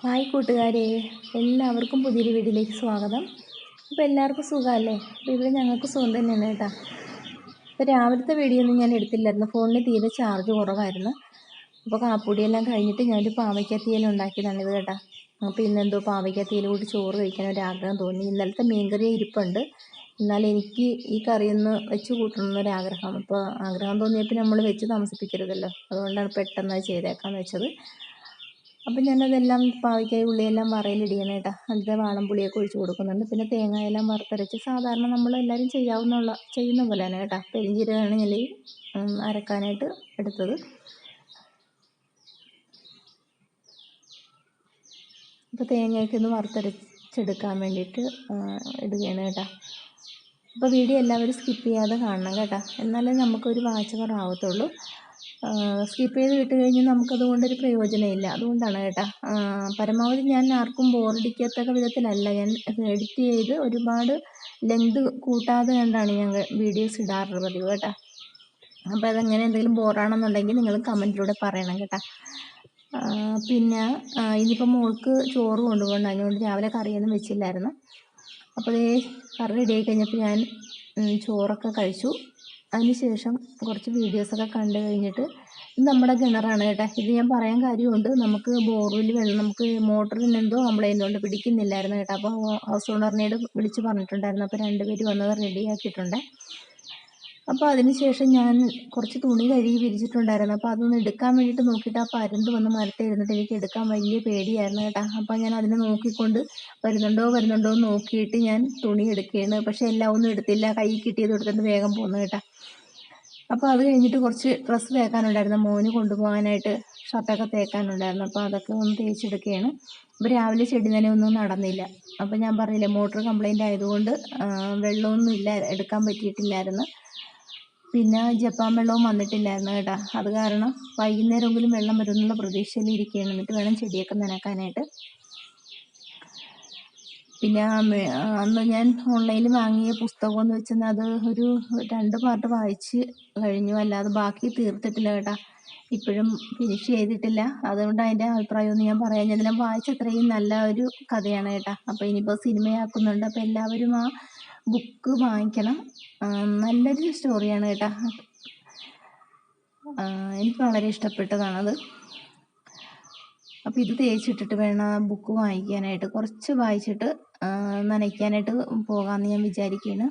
Hi കൂട്ടുകാരെ എല്ലാവർക്കും പുതിയൊരു വീഡിയോയിലേക്ക് സ്വാഗതം. അപ്പോൾ എല്ലാവർക്കും സുഖമല്ലേ? അപ്പോൾ ഇവിടെ ഞങ്ങൾക്ക് സുഖം തന്നെയാണ് കേട്ടോ. അപ്പോൾ രാവിലത്തെ വീഡിയോ ഒന്നും ഞാൻ എടുത്തില്ലായിരുന്നു. ഫോണിന് തീരെ ചാർജ് കുറവായിരുന്നു. അപ്പോൾ കാപ്പുടിയെല്ലാം കഴിഞ്ഞിട്ട് ഞാനൊരു പാവയ്ക്കത്തിയെല്ലാം ഉണ്ടാക്കിയതാണ് ഇത് കേട്ടോ. അപ്പോൾ ഇന്നെന്തോ പാവയ്ക്കത്തിയിൽ കൂടി ചോറ് കഴിക്കാൻ ഒരാഗ്രഹം തോന്നി. ഇന്നലത്തെ മീൻകറി ഇരിപ്പുണ്ട്. എന്നാൽ എനിക്ക് ഈ കറിയൊന്ന് വെച്ച് കൂട്ടണമെന്നൊരാഗ്രഹം അപ്പോൾ ആഗ്രഹം. തോന്നിയപ്പോൾ നമ്മൾ വെച്ച് താമസിപ്പിക്കരുതല്ലോ. അതുകൊണ്ടാണ് പെട്ടെന്ന് ചെയ്തേക്കാമെന്ന് വെച്ചത്. അപ്പം ഞാനതെല്ലാം പാവയ്ക്കായ ഉള്ളിയെല്ലാം വറയിലിടിയണം കേട്ടോ. അതിന്റെ വാളംപുളിയൊക്കെ ഒഴിച്ച് കൊടുക്കുന്നുണ്ട്. പിന്നെ തേങ്ങയെല്ലാം വറുത്തരച്ച് സാധാരണ നമ്മൾ എല്ലാവരും ചെയ്യാവുന്ന ചെയ്യുന്ന പോലെ തന്നെ കേട്ടോ. പെരിഞ്ചീരകമാണ് ഞാൻ അരക്കാനായിട്ട് എടുത്തത്. അപ്പോൾ തേങ്ങയൊക്കെ ഒന്ന് വറുത്തരച്ചെടുക്കാൻ വേണ്ടിയിട്ട് ഇടുകയാണ് കേട്ടോ. അപ്പോൾ വീഡിയോ എല്ലാവരും സ്കിപ്പ് ചെയ്യാതെ കാണണം കേട്ടോ. എന്നാലേ നമുക്കൊരു വാച്ച് ആവത്തുള്ളൂ സ്കിപ്പ് ചെയ്ത് വിട്ട് കഴിഞ്ഞാൽ നമുക്കതുകൊണ്ടൊരു പ്രയോജനമില്ല. അതുകൊണ്ടാണ് കേട്ടോ. പരമാവധി ഞാൻ ആർക്കും ബോറടിക്കത്തക്ക വിധത്തിലല്ല. ഞാൻ എഡിറ്റ് ചെയ്ത് ഒരുപാട് ലെങ്ത് കൂട്ടാതെ കണ്ടാണ് ഞാൻ വീഡിയോസ് ഇടാറുള്ളത് പതിവ് കേട്ടോ. അപ്പോൾ അതങ്ങനെ എന്തെങ്കിലും ബോറാണെന്നുണ്ടെങ്കിൽ നിങ്ങൾ കമന്റിലൂടെ പറയണം കേട്ടോ. പിന്നെ ഇനിയിപ്പോൾ മോൾക്ക് ചോറ് കൊണ്ടുപോകണം. അതുകൊണ്ട് രാവിലെ കറിയൊന്നും വെച്ചില്ലായിരുന്നു. അപ്പോൾ ഈ കറി റെഡി ആയി കഴിഞ്ഞപ്പോൾ ഞാൻ ചോറൊക്കെ കഴിച്ചു. അതിന് ശേഷം കുറച്ച് വീഡിയോസൊക്കെ കണ്ടു കഴിഞ്ഞിട്ട് ഇത് നമ്മുടെ കിണറാണ് കേട്ടോ. ഇത് ഞാൻ പറയാൻ കാര്യമുണ്ട്. നമുക്ക് ബോർവെൽ വെള്ളം നമുക്ക് മോട്ടറിന് എന്തോ കംപ്ലൈന്റ് കൊണ്ട് പിടിക്കുന്നില്ലായിരുന്നു കേട്ടോ. അപ്പോൾ ഹൗസ് ഓണറിനോട് വിളിച്ച് പറഞ്ഞിട്ടുണ്ടായിരുന്നു. അപ്പോൾ രണ്ടുപേരും വന്നത് റെഡിയാക്കിയിട്ടുണ്ട് അപ്പോൾ അതിന് ശേഷം ഞാൻ കുറച്ച് തുണി കഴുകി വിരിച്ചിട്ടുണ്ടായിരുന്നു. അപ്പോൾ അതൊന്ന് എടുക്കാൻ വേണ്ടിയിട്ട് നോക്കിയിട്ട് ആ പരുന്ത് വന്ന് മരത്തെ ഇരുന്നിട്ട് എനിക്ക് എടുക്കാൻ വലിയ പേടിയായിരുന്നു കേട്ടോ. അപ്പോൾ ഞാൻ അതിനെ നോക്കിക്കൊണ്ട് വരുന്നുണ്ടോ വരുന്നുണ്ടോ എന്ന് നോക്കിയിട്ട് ഞാൻ തുണി എടുക്കുകയാണ്. പക്ഷേ എല്ലാം ഒന്നും എടുത്തില്ല. കൈ കിട്ടിയത് എടുത്തിട്ട് വേഗം പോകുന്നു കേട്ടോ. അപ്പോൾ അത് കഴിഞ്ഞിട്ട് കുറച്ച് ഡ്രസ്സ് തേക്കാനുണ്ടായിരുന്നു. മോന് കൊണ്ടുപോകാനായിട്ട് ഷർട്ടൊക്കെ തേക്കാനുണ്ടായിരുന്നു. അപ്പോൾ അതൊക്കെ ഒന്ന് തേച്ചെടുക്കുകയാണ്. അപ്പോൾ രാവിലെ ചെടി ഒന്നും നടന്നില്ല. അപ്പോൾ ഞാൻ പറഞ്ഞില്ലേ മോട്ടോർ കംപ്ലൈന്റ് ആയതുകൊണ്ട് വെള്ളമൊന്നും ഇല്ല എടുക്കാൻ പറ്റിയിട്ടില്ലായിരുന്നു. പിന്നെ ജപ്പാൻ വെള്ളവും വന്നിട്ടില്ലായിരുന്നു കേട്ടോ. അത് കാരണം വൈകുന്നേരമെങ്കിലും വെള്ളം വരുന്നുള്ള പ്രതീക്ഷയിൽ ഇരിക്കുകയാണ്. എന്നിട്ട് വേണം ചെടിയൊക്കെ നനക്കാനായിട്ട് പിന്നെ അന്ന് ഞാൻ ഓൺലൈനിൽ വാങ്ങിയ പുസ്തകം എന്ന് വെച്ചാൽ അത് ഒരു രണ്ട് പാർട്ട് വായിച്ച് കഴിഞ്ഞു. അല്ലാതെ ബാക്കി തീർത്തിട്ടില്ല കേട്ടാ. ഇപ്പോഴും ഫിനിഷ് ചെയ്തിട്ടില്ല. അതുകൊണ്ട് അതിന്റെ അഭിപ്രായമൊന്നും ഞാൻ പറയാൻ ഞാൻ വായിച്ച അത്രയും നല്ല ഒരു കഥയാണ് കേട്ടാ. അപ്പോൾ ഇനിയിപ്പോൾ സിനിമയാക്കുന്നുണ്ട്. അപ്പോൾ എല്ലാവരും ആ ബുക്ക് വാങ്ങിക്കണം. നല്ലൊരു സ്റ്റോറിയാണ് കേട്ടാ. എനിക്ക് വളരെ ഇഷ്ടപ്പെട്ടതാണത് അപ്പോൾ ഇത് തേച്ചിട്ടിട്ട് വേണം ബുക്ക് വാങ്ങിക്കാനായിട്ട് കുറച്ച് വായിച്ചിട്ട് നനയ്ക്കാനായിട്ട് പോകാമെന്ന് ഞാൻ വിചാരിക്കുകയാണ്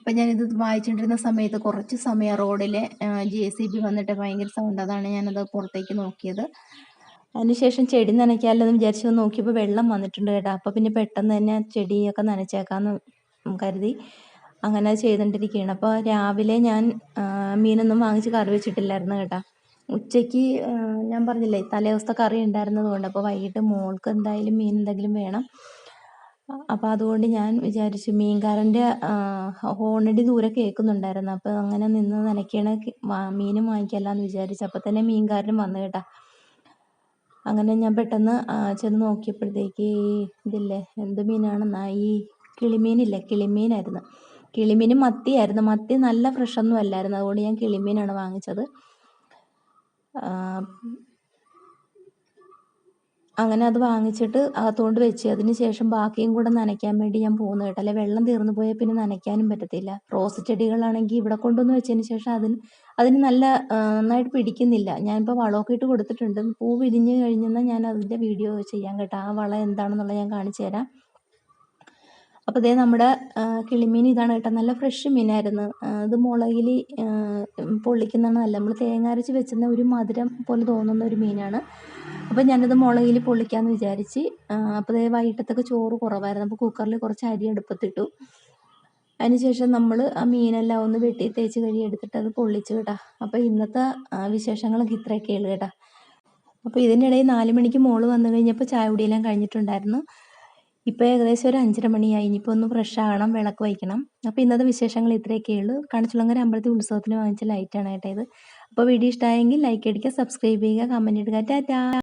അപ്പം ഞാനിത് വായിച്ചുകൊണ്ടിരുന്ന സമയത്ത് കുറച്ച് സമയം റോഡിലെ ജെ സി ബി വന്നിട്ട് ഭയങ്കര സൗണ്ട് അതാണ് ഞാനത് പുറത്തേക്ക് നോക്കിയത്. അതിനുശേഷം ചെടി നനയ്ക്കാമല്ലോ എന്ന് വിചാരിച്ച് നോക്കിയപ്പോൾ വെള്ളം വന്നിട്ടുണ്ട് കേട്ടോ. അപ്പോൾ പിന്നെ പെട്ടെന്ന് തന്നെ ചെടിയൊക്കെ നനച്ചേക്കാമെന്ന് കരുതി അങ്ങനെ ചെയ്തുകൊണ്ടിരിക്കുകയാണ് അപ്പോൾ രാവിലെ ഞാൻ മീനൊന്നും വാങ്ങിച്ച് കറി വെച്ചിട്ടില്ലായിരുന്നു കേട്ടോ. ഉച്ചയ്ക്ക് ഞാൻ പറഞ്ഞില്ലേ തലേ ദിവസത്തെ കറി ഉണ്ടായിരുന്നതുകൊണ്ട് അപ്പോൾ വൈകിട്ട് മോൾക്ക് എന്തായാലും മീൻ എന്തെങ്കിലും വേണം. അപ്പോൾ അതുകൊണ്ട് ഞാൻ വിചാരിച്ചു മീൻകാരന്റെ ഹോണടി ദൂരെ കേൾക്കുന്നുണ്ടായിരുന്നു. അപ്പോൾ അങ്ങനെ നിന്ന് നനയ്ക്കണ മീനും വാങ്ങിക്കാമല്ലോ എന്ന് വിചാരിച്ചു അപ്പോൾ തന്നെ മീൻകാരൻ വന്നു കേട്ടോ. അങ്ങനെ ഞാൻ പെട്ടെന്ന് ചെന്ന് നോക്കിയപ്പോഴത്തേക്ക് ഈ ഇതില്ലേ എന്ത് മീനാണെന്നാ ഈ കിളിമീനില്ലേ കിളിമീനായിരുന്നു. കിളിമീൻ മത്തിയായിരുന്നു. മത്തി നല്ല ഫ്രഷൊന്നും അല്ലായിരുന്നു. അതുകൊണ്ട് ഞാൻ കിളിമീനാണ് വാങ്ങിച്ചത്. അങ്ങനെ അത് വാങ്ങിച്ചിട്ട് അകത്തോണ്ട് വെച്ച്. അതിന് ശേഷം ബാക്കിയും കൂടെ നനയ്ക്കാൻ വേണ്ടി ഞാൻ പോകുന്നു കേട്ടോ. അല്ലെ വെള്ളം തീർന്നു പോയാൽ പിന്നെ നനയ്ക്കാനും പറ്റത്തില്ല. റോസ് ചെടികളാണെങ്കിൽ ഇവിടെ കൊണ്ടുവന്ന് വെച്ചതിന് ശേഷം അതിന് അതിന് നല്ല നന്നായിട്ട് പിടിക്കുന്നില്ല. ഞാനിപ്പോൾ വളമൊക്കെ ഇട്ട് കൊടുത്തിട്ടുണ്ട്. പൂ വിരിഞ്ഞ് കഴിഞ്ഞെന്നാൽ ഞാൻ അതിന്റെ വീഡിയോ ചെയ്യാം കേട്ടോ. ആ വളം എന്താണെന്നുള്ളത് ഞാൻ കാണിച്ചു തരാം. അപ്പോൾ ഇതേ നമ്മുടെ കിളിമീൻ ഇതാണ് കേട്ടോ. നല്ല ഫ്രഷ് മീനായിരുന്നു. ഇത് മുളകിൽ നല്ല നമ്മൾ തേങ്ങ അരച്ച് വെച്ചിരുന്ന ഒരു മധുരം പോലെ തോന്നുന്ന ഒരു മീനാണ്. അപ്പോൾ ഞാനത് മുളകിൽ പൊള്ളിക്കാമെന്ന് വിചാരിച്ച് അപ്പോൾ ഇതേ വൈകിട്ടത്തൊക്കെ ചോറ് കുറവായിരുന്നു. അപ്പോൾ കുക്കറിൽ കുറച്ച് അരി അടുപ്പത്തിട്ടു. അതിനുശേഷം നമ്മൾ ആ മീനെല്ലാം ഒന്ന് വെട്ടി തേച്ച് കഴുകി എടുത്തിട്ട് അത് പൊള്ളിച്ചു കേട്ടാ. അപ്പോൾ ഇന്നത്തെ വിശേഷങ്ങളൊക്കെ ഇത്രയൊക്കെയുള്ളൂ കേട്ടോ. അപ്പോൾ ഇതിന്റെ ഇടയിൽ നാല് മണിക്ക് മോൾ വന്നു കഴിഞ്ഞപ്പോൾ ചായ കുടിയെല്ലാം കഴിഞ്ഞിട്ടുണ്ടായിരുന്നു. ഇപ്പോൾ ഏകദേശം ഒരു അഞ്ചര മണിയായി. ഇനിയിപ്പോൾ ഒന്ന് ഫ്രഷ് ആകണം വിളക്ക് വയ്ക്കണം. അപ്പോൾ ഇന്നത്തെ വിശേഷങ്ങൾ ഇത്രയൊക്കെ ഉള്ളൂ. കണിച്ചുളങ്ങര അമ്പലത്തിൽ ഉത്സവത്തിന് വാങ്ങിച്ച ലൈറ്റാണ് കേട്ടോ ഇത്. അപ്പോൾ വീഡിയോ ഇഷ്ടമായെങ്കിൽ ലൈക്ക് അടിക്കുക സബ്സ്ക്രൈബ് ചെയ്യുക കമന്റ് ഇടുക. ടാറ്റാ!